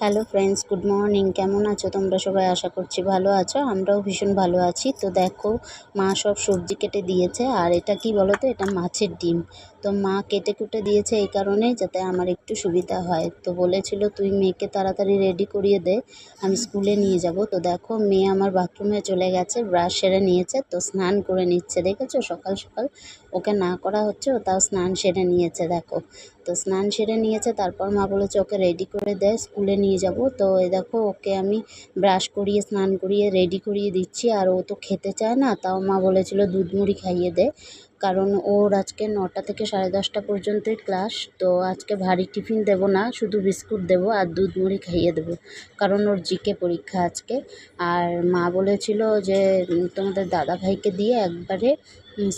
Hello friends good morning কেমন আছো তোমরা সবাই? আশা করছি ভালো আছো। আমরাও ভীষণ ভালো আছি। তো দেখো, মা সব সবজি কেটে দিয়েছে। আর এটা কি বলো তো এটা মাছের ডিম। তো মা কেটে কুটে দিয়েছে এই কারণেই যাতে আমার একটু সুবিধা হয়। তো বলেছিল, তুই মেয়েকে তাড়াতাড়ি রেডি করিয়ে দে। আমি স্কুলে নিয়ে যাব। তো দেখো, মেয়ে আমার বাথরুমে চলে গেছে ব্রাশ সেরে নিয়েছে। তো স্নান করে নিচ্ছে, দেখেছ? সকাল সকাল ওকে না করা হচ্ছে, ও তাও স্নান সেরে নিয়েছে, দেখো। তো স্নান সেরে নিয়েছে, তারপর মা বলেছে ওকে রেডি করে দেয় স্কুলে নিয়ে যাব। তো এ দেখো, ওকে আমি ব্রাশ করিয়ে, স্নান করিয়ে রেডি করিয়ে দিচ্ছি, আর ও তো খেতে চায় না, তাও মা বলেছিল দুধ মুড়ি খাইয়ে দে। কারণ ওর আজকে নটা থেকে সাড়ে দশটা পর্যন্তই ক্লাস, তো আজকে ভারী টিফিন দেবো না, শুধু বিস্কুট দেবো আর দুধ মুড়ি খাইয়ে দেবো। কারণ ওর জিকে পরীক্ষা আজকে। আর মা বলেছিল যে তোমাদের দাদা ভাইকে দিয়ে একবারে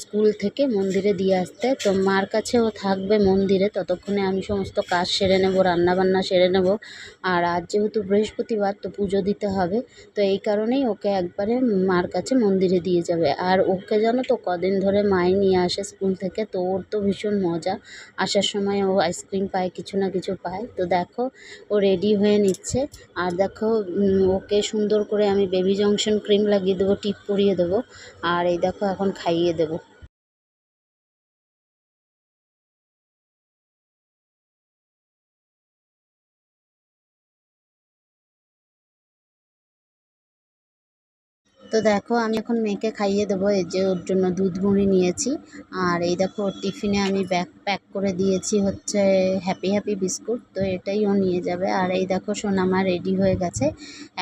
স্কুল থেকে মন্দিরে দিয়ে আসতে। তো মার কাছে ও থাকবে মন্দিরে, ততক্ষণে আমি সমস্ত কাজ সেরে নেব, রান্নাবান্না সেরে নেব। আর আজ যেহেতু বৃহস্পতিবার, তো পুজো দিতে হবে। তো এই কারণেই ওকে একবারে মার কাছে মন্দিরে দিয়ে যাবে। আর ওকে জানো তো, কদিন ধরে মাই নিয়ে আসে স্কুল থেকে। তো ওর তো ভীষণ মজা। আসার সময় ও আইসক্রিম পায়, কিছু না কিছু পায়। তো দেখো, ও রেডি হয়ে নিচ্ছে। আর দেখো ওকে সুন্দর করে আমি বেবি জংশন ক্রিম লাগিয়ে দেবো, টিপ পরিয়ে দেবো। আর এই দেখো, এখন খাইয়ে দেবো। তো দেখো, আমি এখন মেয়েকে খাইয়ে দেবো। এই যে ওর জন্য দুধ মুড়ি নিয়েছি। আর এই দেখো, ওর টিফিনে আমি ব্যাগ প্যাক করে দিয়েছি হচ্ছে হ্যাপি হ্যাপি বিস্কুট। তো এটাই ও নিয়ে যাবে। আর এই দেখো সোনামা রেডি হয়ে গেছে।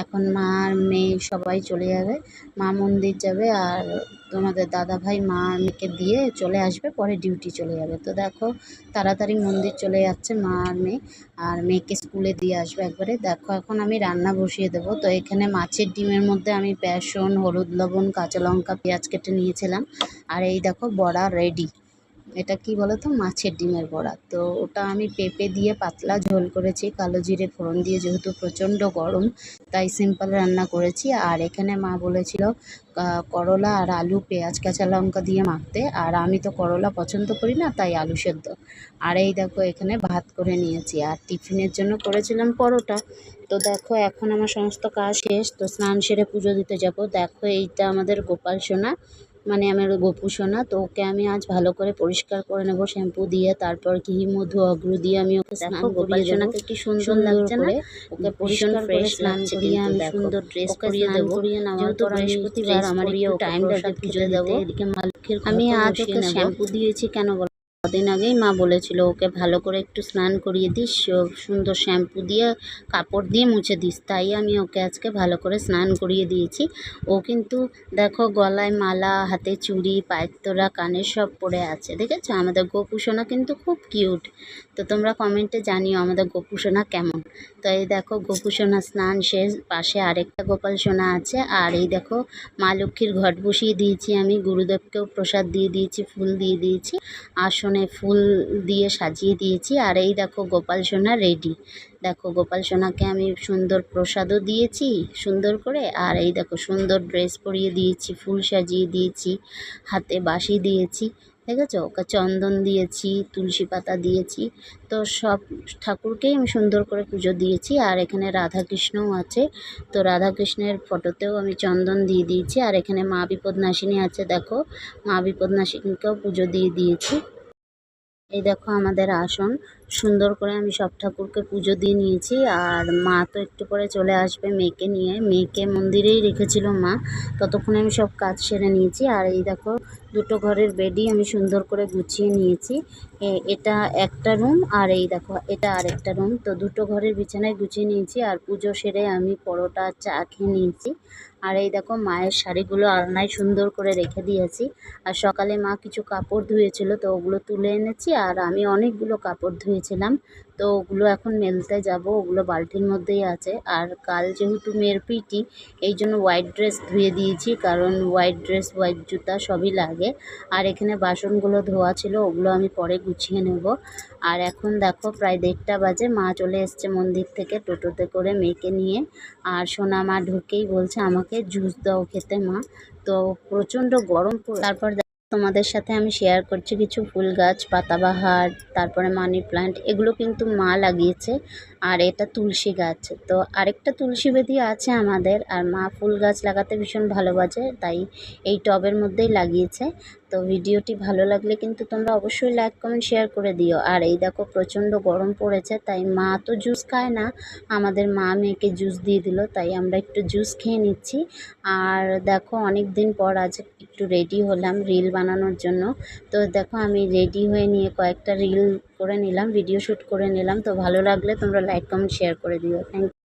এখন মা আর মেয়ে সবাই চলে যাবে। মা মন্দির যাবে আর তোমাদের দাদা ভাই মা আর মেয়েকে দিয়ে চলে আসবে। পরে ডিউটি চলে যাবে। তো দেখো তাড়াতাড়ি মন্দির চলে যাচ্ছে মা আর মেয়ে। আর মেয়েকে স্কুলে দিয়ে আসবে একবারে। দেখো এখন আমি রান্না বসিয়ে দেবো। তো এখানে মাছের ডিমের মধ্যে আমি বেসন, হলুদ, লবণ, কাঁচা লঙ্কা, পেঁয়াজ কেটে নিয়েছিলাম। আর এই দেখো বড়া রেডি এটা কি বলো তো মাছের ডিমের বড়া। তো ওটা আমি পেঁপে দিয়ে পাতলা ঝোল করেছি, কালো জিরে ফোড়ন দিয়ে যেহেতু প্রচণ্ড গরম, তাই সিম্পল রান্না করেছি। আর এখানে মা বলেছিল করলা আর আলু পেঁয়াজ, কাঁচা লঙ্কা দিয়ে মাখতে। আর আমি তো করলা পছন্দ করি না, তাই আলু সেদ্ধ। আর এই দেখো, এখানে ভাত করে নিয়েছি। আর টিফিনের জন্য করেছিলাম পরোটা। তো দেখো, এখন আমার সমস্ত কাজ শেষ। তো স্নান সেরে পুজো দিতে যাব। দেখো, এইটা আমাদের গোপাল সোনা। মানে আমার গপু সোনা তো ওকে আমি আজ ভালো করে পরিষ্কার করে নেব শ্যাম্পু দিয়ে তারপর ঘি মধু অগ্রু দিয়ে আমি ওকে স্নান করিয়ে সোনাকে কি সুন্দর লাগছে না? ওকে স্নান করিয়ে আমি সুন্দর ড্রেস করিয়ে দেবো। যেহেতু বৃহস্পতিবার আমার একটু টাইম লাগে পুজো দেবো। আমি আজ ওকে শ্যাম্পু দিয়েছি কেন বলো? কদিন আগেই মা বলেছিল, ওকে ভালো করে একটু স্নান করিয়ে দিস সুন্দর শ্যাম্পু দিয়ে কাপড় দিয়ে মুছে দিস। তাই আমি ওকে আজকে ভালো করে স্নান করিয়ে দিয়েছি। ও কিন্তু দেখো গলায় মালা, হাতে চুড়ি তোরা কানের সব পরে আছে, দেখেছ? আমাদের গোপুসোনা কিন্তু খুব কিউট। তো তোমরা কমেন্টে জানিও আমাদের গোপুসোনা কেমন। তো এই দেখো গোপুসোনা স্নান শেষ, পাশে আরেকটা গোপাল সোনা আছে, আর এই দেখো মা লক্ষ্মীর ঘট বসিয়ে দিয়েছি আমি, গুরুদেবকেও প্রসাদ দিয়ে দিয়েছি, ফুল দিয়ে দিয়েছি। আসনে মানে ফুল দিয়ে সাজিয়ে দিয়েছি। আর এই দেখো গোপাল সোনা রেডি দেখো গোপাল সোনাকে আমি সুন্দর প্রসাদও দিয়েছি, সুন্দর করে। আর এই দেখো সুন্দর ড্রেস পরিয়ে দিয়েছি, ফুল সাজিয়ে দিয়েছি, হাতে বাঁশি দিয়েছি ঠিক আছে ওকে চন্দন দিয়েছি, তুলসী পাতা দিয়েছি। তো সব ঠাকুরকেই আমি সুন্দর করে পুজো দিয়েছি। আর এখানে রাধাকৃষ্ণও আছে। তো রাধাকৃষ্ণের ফটোতেও আমি চন্দন দিয়ে দিয়েছি। আর এখানে মা বিপদনাশিনী আছে, দেখো। মা বিপদনাশিনীকেও পুজো দিয়ে দিয়েছি। এই দেখো আমাদের আসন। সুন্দর করে আমি সব ঠাকুরকে পুজো দিয়ে নিয়েছি। আর মা তো একটু পরে চলে আসবে মেয়েকে নিয়ে। মেয়েকে মন্দিরেই রেখেছিল মা। ততক্ষণে আমি সব কাজ সেরে নিয়েছি। আর এই দেখো, দুটো ঘরের বেডই আমি সুন্দর করে গুছিয়ে নিয়েছি। এটা একটা রুম আর এই দেখো, এটা আরেকটা রুম। তো দুটো ঘরের বিছানায় গুছিয়ে নিয়েছি আর পুজো সেরে আমি পরোটা, চা খেয়ে নিয়েছি। আর এই দেখো, মায়ের শাড়িগুলো আলনায় সুন্দর করে রেখে দিয়েছি। আর সকালে মা কিছু কাপড় ধুয়েছিল, তো ওগুলো তুলে এনেছি। আর আমি অনেকগুলো কাপড় ধুয়েছিলাম তো ওগুলো এখন মেলতে যাব, ওগুলো বালতির মধ্যেই আছে। আর কাল যেহেতু মেয়ের পিটি, এই জন্য হোয়াইট ড্রেস ধুয়ে দিয়েছি, কারণ হোয়াইট ড্রেস হোয়াইট জুতা সবই লাগে। আর এখানে বাসনগুলো ধোয়া ছিল, ওগুলো আমি পরে গুছিয়ে নেব। আর এখন দেখো, প্রায় দেড়টা বাজে, মা চলে এসছে মন্দির থেকে টোটোতে করে মেয়েকে নিয়ে। আর সোনা মা ঢুকেই বলছে, আমাকে জুস দাও খেতে মা। তো প্রচণ্ড গরম তারপর তোমাদের সাথে আমি শেয়ার করছি কিছু ফুল গাছ, পাতাবাহার, তারপরে মানি প্লান্ট এগুলো কিন্তু মা লাগিয়েছে। আর এটা তুলসী গাছ। তো আরেকটা তুলসী বেদি আছে আমাদের, আর মা ফুল গাছ লাগাতে ভীষণ ভালোবাসে, তাই এই টবের মধ্যেই লাগিয়েছে। তো ভিডিওটি ভালো লাগলে কিন্তু তোমরা অবশ্যই লাইক, কমেন্ট, শেয়ার করে দিও। আর এই দেখো প্রচণ্ড গরম পড়েছে, তাই মা তো জুস খায় না, আমাদের মা মেয়েকে জুস দিয়ে দিল, তাই আমরা একটু জুস খেয়ে নিচ্ছি। আর দেখো অনেক দিন পর আজ একটু রেডি হলাম রিল বানানোর জন্য। তো দেখো আমি রেডি হয়ে নিয়ে কয়েকটা রিল করে নিলাম ভিডিও শ্যুট করে নিলাম। তো ভালো লাগলে তোমরা লাইক কমেন্ট শেয়ার করে দিও। থ্যাংক